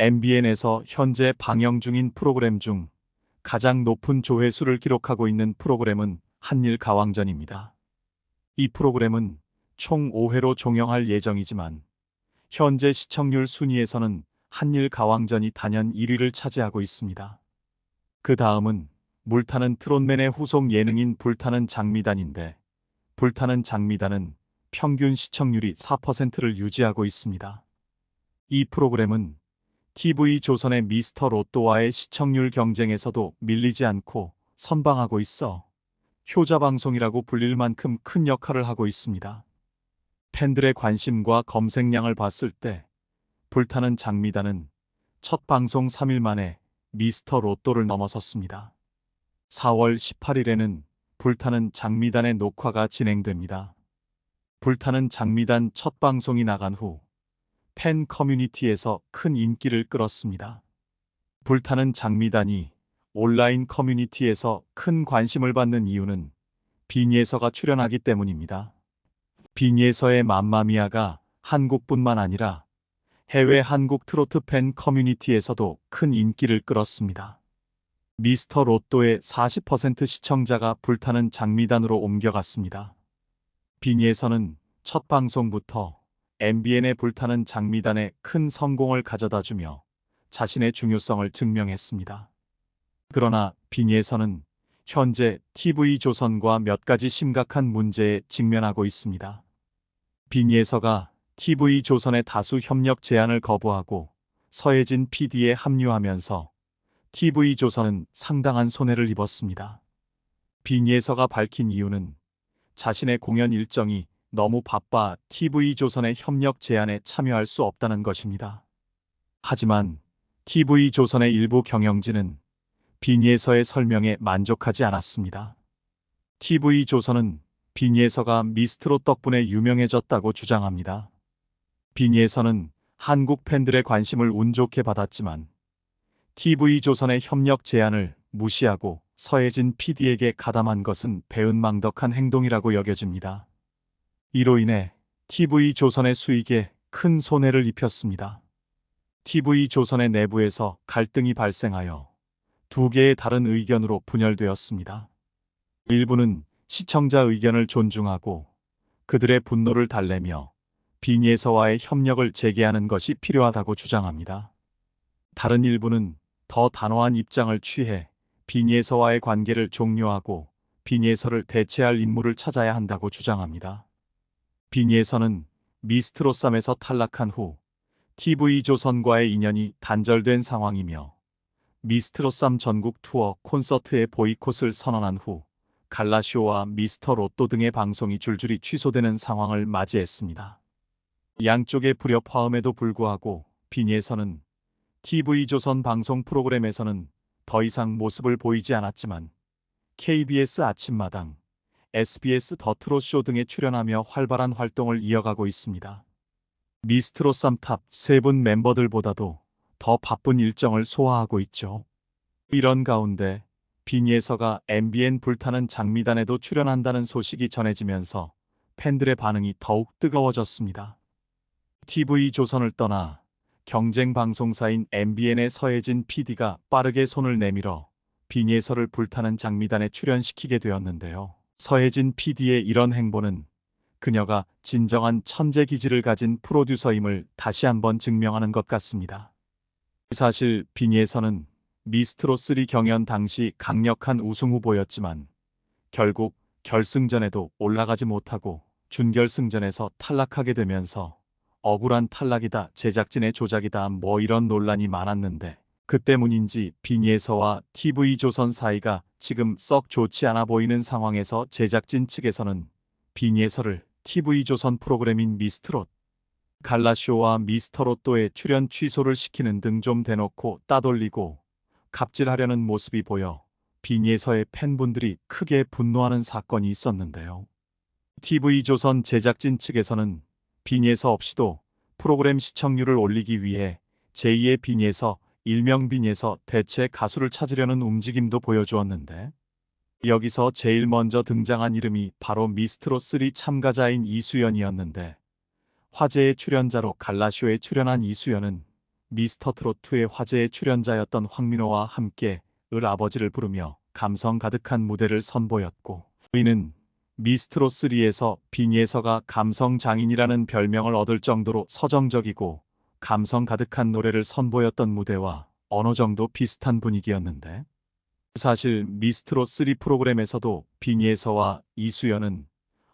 MBN에서 현재 방영 중인 프로그램 중 가장 높은 조회수를 기록하고 있는 프로그램은 한일 가왕전입니다. 이 프로그램은 총 5회로 종영할 예정이지만 현재 시청률 순위에서는 한일 가왕전이 단연 1위를 차지하고 있습니다. 그 다음은 물타는 트롯맨의 후속 예능인 불타는 장미단인데 불타는 장미단은 평균 시청률이 4%를 유지하고 있습니다. 이 프로그램은 TV 조선의 미스터 로또와의 시청률 경쟁에서도 밀리지 않고 선방하고 있어 효자 방송이라고 불릴 만큼 큰 역할을 하고 있습니다. 팬들의 관심과 검색량을 봤을 때 불타는 장미단은 첫 방송 3일 만에 미스터 로또를 넘어섰습니다. 4월 18일에는 불타는 장미단의 녹화가 진행됩니다. 불타는 장미단 첫 방송이 나간 후 팬 커뮤니티에서 큰 인기를 끌었습니다. 불타는 장미단이 온라인 커뮤니티에서 큰 관심을 받는 이유는 비니에서가 출연하기 때문입니다. 비니에서의 맘마미아가 한국뿐만 아니라 해외 한국 트로트 팬 커뮤니티에서도 큰 인기를 끌었습니다. 미스터 로또의 40% 시청자가 불타는 장미단으로 옮겨갔습니다. 비니에서는 첫 방송부터 MBN에 불타는 장미단에 큰 성공을 가져다 주며 자신의 중요성을 증명했습니다. 그러나 비니에서는 현재 TV조선과 몇 가지 심각한 문제에 직면하고 있습니다. 비니에서가 TV조선의 다수 협력 제안을 거부하고 서혜진 PD에 합류하면서 TV조선은 상당한 손해를 입었습니다. 비니에서가 밝힌 이유는 자신의 공연 일정이 너무 바빠 TV조선의 협력 제안에 참여할 수 없다는 것입니다. 하지만 TV조선의 일부 경영진은 비니에서의 설명에 만족하지 않았습니다. TV조선은 비니에서가 미스트로 덕분에 유명해졌다고 주장합니다. 비니에서는 한국 팬들의 관심을 운 좋게 받았지만 TV조선의 협력 제안을 무시하고 서혜진 PD에게 가담한 것은 배은망덕한 행동이라고 여겨집니다. 이로 인해 TV조선의 수익에 큰 손해를 입혔습니다. TV조선의 내부에서 갈등이 발생하여 두 개의 다른 의견으로 분열되었습니다. 일부는 시청자 의견을 존중하고 그들의 분노를 달래며 비니에서와의 협력을 재개하는 것이 필요하다고 주장합니다. 다른 일부는 더 단호한 입장을 취해 비니에서와의 관계를 종료하고 비니에서를 대체할 인물을 찾아야 한다고 주장합니다. 비니에서는 미스트로쌈에서 탈락한 후 TV조선과의 인연이 단절된 상황이며 미스트로쌈 전국 투어 콘서트의 보이콧을 선언한 후 갈라쇼와 미스터 로또 등의 방송이 줄줄이 취소되는 상황을 맞이했습니다. 양쪽의 불협화음에도 불구하고 비니에서는 TV조선 방송 프로그램에서는 더 이상 모습을 보이지 않았지만 KBS 아침마당, SBS 더 트롯쇼 등에 출연하며 활발한 활동을 이어가고 있습니다. 미스트로 쌈탑 세 분 멤버들보다도 더 바쁜 일정을 소화하고 있죠. 이런 가운데 비니에서가 MBN 불타는 장미단에도 출연한다는 소식이 전해지면서 팬들의 반응이 더욱 뜨거워졌습니다. TV조선을 떠나 경쟁 방송사인 MBN의 서혜진 PD가 빠르게 손을 내밀어 비니에서를 불타는 장미단에 출연시키게 되었는데요. 서혜진 PD의 이런 행보는 그녀가 진정한 천재 기질을 가진 프로듀서임을 다시 한번 증명하는 것 같습니다. 사실 비니에서는 미스트로3 경연 당시 강력한 우승 후보였지만 결국 결승전에도 올라가지 못하고 준결승전에서 탈락하게 되면서 억울한 탈락이다, 제작진의 조작이다, 뭐 이런 논란이 많았는데 그 때문인지 비니에서와 TV조선 사이가 지금 썩 좋지 않아 보이는 상황에서 제작진 측에서는 비니에서를 TV조선 프로그램인 미스트롯, 갈라쇼와 미스터로또의 출연 취소를 시키는 등 좀 대놓고 따돌리고 갑질하려는 모습이 보여 비니에서의 팬분들이 크게 분노하는 사건이 있었는데요. TV조선 제작진 측에서는 비니에서 없이도 프로그램 시청률을 올리기 위해 제2의 비니에서 일명 비니에서 대체 가수를 찾으려는 움직임도 보여주었는데 여기서 제일 먼저 등장한 이름이 바로 미스트로3 참가자인 이수연이었는데 화제의 출연자로 갈라쇼에 출연한 이수연은 미스터 트롯2의 화제의 출연자였던 황민호와 함께 을 아버지를 부르며 감성 가득한 무대를 선보였고 이는 미스트롯3에서 빈예서가 감성 장인이라는 별명을 얻을 정도로 서정적이고 감성 가득한 노래를 선보였던 무대와 어느 정도 비슷한 분위기였는데 사실 미스트롯 3 프로그램에서도 빈예서와 이수연은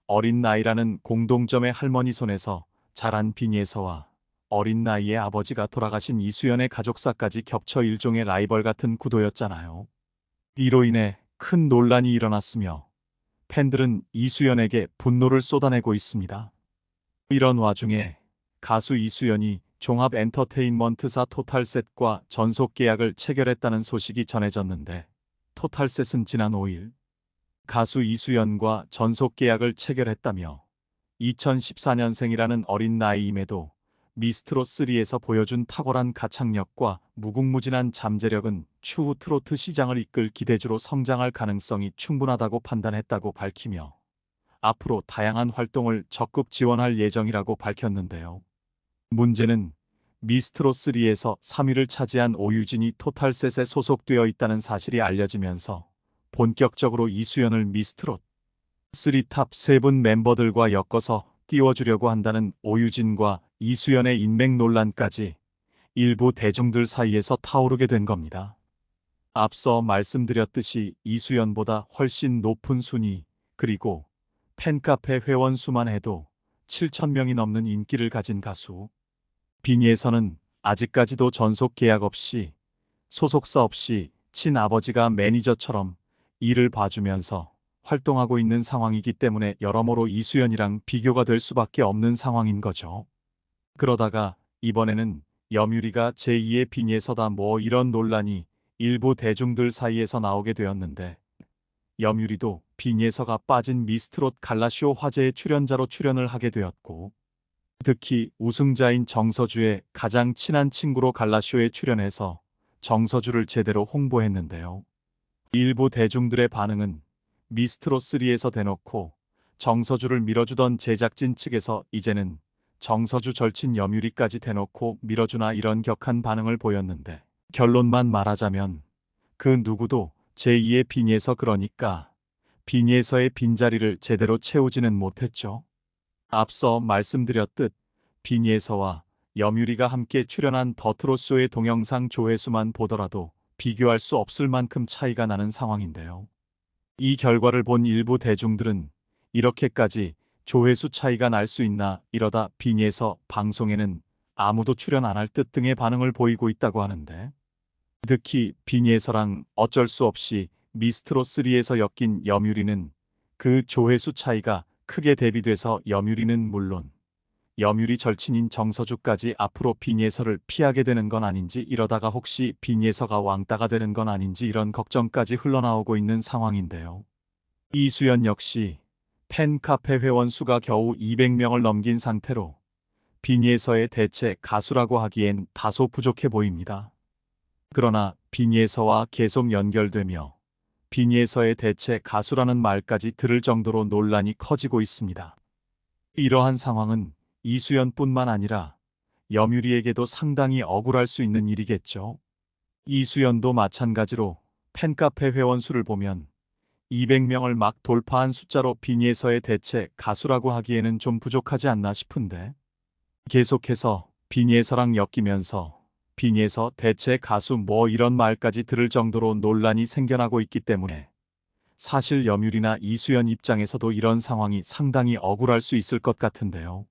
어린 나이라는 공동점의 할머니 손에서 자란 빈예서와 어린 나이에 아버지가 돌아가신 이수연의 가족사까지 겹쳐 일종의 라이벌 같은 구도였잖아요. 이로 인해 큰 논란이 일어났으며 팬들은 이수연에게 분노를 쏟아내고 있습니다. 이런 와중에 가수 이수연이 종합 엔터테인먼트사 토탈셋과 전속 계약을 체결했다는 소식이 전해졌는데 토탈셋은 지난 5일 가수 이수연과 전속 계약을 체결했다며 2014년생이라는 어린 나이임에도 미스트롯3에서 보여준 탁월한 가창력과 무궁무진한 잠재력은 추후 트로트 시장을 이끌 기대주로 성장할 가능성이 충분하다고 판단했다고 밝히며 앞으로 다양한 활동을 적극 지원할 예정이라고 밝혔는데요. 문제는 미스트롯3에서 3위를 차지한 오유진이 토탈셋에 소속되어 있다는 사실이 알려지면서 본격적으로 이수연을 미스트롯 3탑 세분 멤버들과 엮어서 띄워주려고 한다는 오유진과 이수연의 인맥 논란까지 일부 대중들 사이에서 타오르게 된 겁니다. 앞서 말씀드렸듯이 이수연보다 훨씬 높은 순위 그리고 팬카페 회원 수만 해도 7천명이 넘는 인기를 가진 가수 빈예서는 아직까지도 전속 계약 없이 소속사 없이 친아버지가 매니저처럼 일을 봐주면서 활동하고 있는 상황이기 때문에 여러모로 이수연이랑 비교가 될 수밖에 없는 상황인 거죠. 그러다가 이번에는 염유리가 제2의 빈예서다 뭐 이런 논란이 일부 대중들 사이에서 나오게 되었는데 염유리도 빈예서가 빠진 미스트롯 갈라쇼 화제의 출연자로 출연을 하게 되었고 특히 우승자인 정서주의 가장 친한 친구로 갈라쇼에 출연해서 정서주를 제대로 홍보했는데요. 일부 대중들의 반응은 미스트롯3에서 대놓고 정서주를 밀어주던 제작진 측에서 이제는 정서주 절친 염유리까지 대놓고 밀어주나 이런 격한 반응을 보였는데 결론만 말하자면 그 누구도 제2의 빈예서 그러니까 빈예서의 빈자리를 제대로 채우지는 못했죠. 앞서 말씀드렸듯 빈예서와 염유리가 함께 출연한 더트로쇼의 동영상 조회수만 보더라도 비교할 수 없을 만큼 차이가 나는 상황인데요. 이 결과를 본 일부 대중들은 이렇게까지 조회수 차이가 날 수 있나 이러다 빈예서 방송에는 아무도 출연 안 할 듯 등의 반응을 보이고 있다고 하는데 특히 빈예서랑 어쩔 수 없이 미스트롯3에서 엮인 염유리는 그 조회수 차이가 크게 대비돼서 염유리는 물론 염유리 절친인 정서주까지 앞으로 빈예서를 피하게 되는 건 아닌지 이러다가 혹시 빈예서가 왕따가 되는 건 아닌지 이런 걱정까지 흘러나오고 있는 상황인데요. 이수연 역시 팬카페 회원 수가 겨우 200명을 넘긴 상태로 빈예서의 대체 가수라고 하기엔 다소 부족해 보입니다. 그러나 빈예서와 계속 연결되며 빈예서의 대체 가수라는 말까지 들을 정도로 논란이 커지고 있습니다. 이러한 상황은 이수연뿐만 아니라 염유리에게도 상당히 억울할 수 있는 일이겠죠. 이수연도 마찬가지로 팬카페 회원 수를 보면 200명을 막 돌파한 숫자로 빈예서의 대체 가수라고 하기에는 좀 부족하지 않나 싶은데 계속해서 빈예서랑 엮이면서 빈예서 대체 가수 뭐 이런 말까지 들을 정도로 논란이 생겨나고 있기 때문에 사실 염유리나 이수연 입장에서도 이런 상황이 상당히 억울할 수 있을 것 같은데요.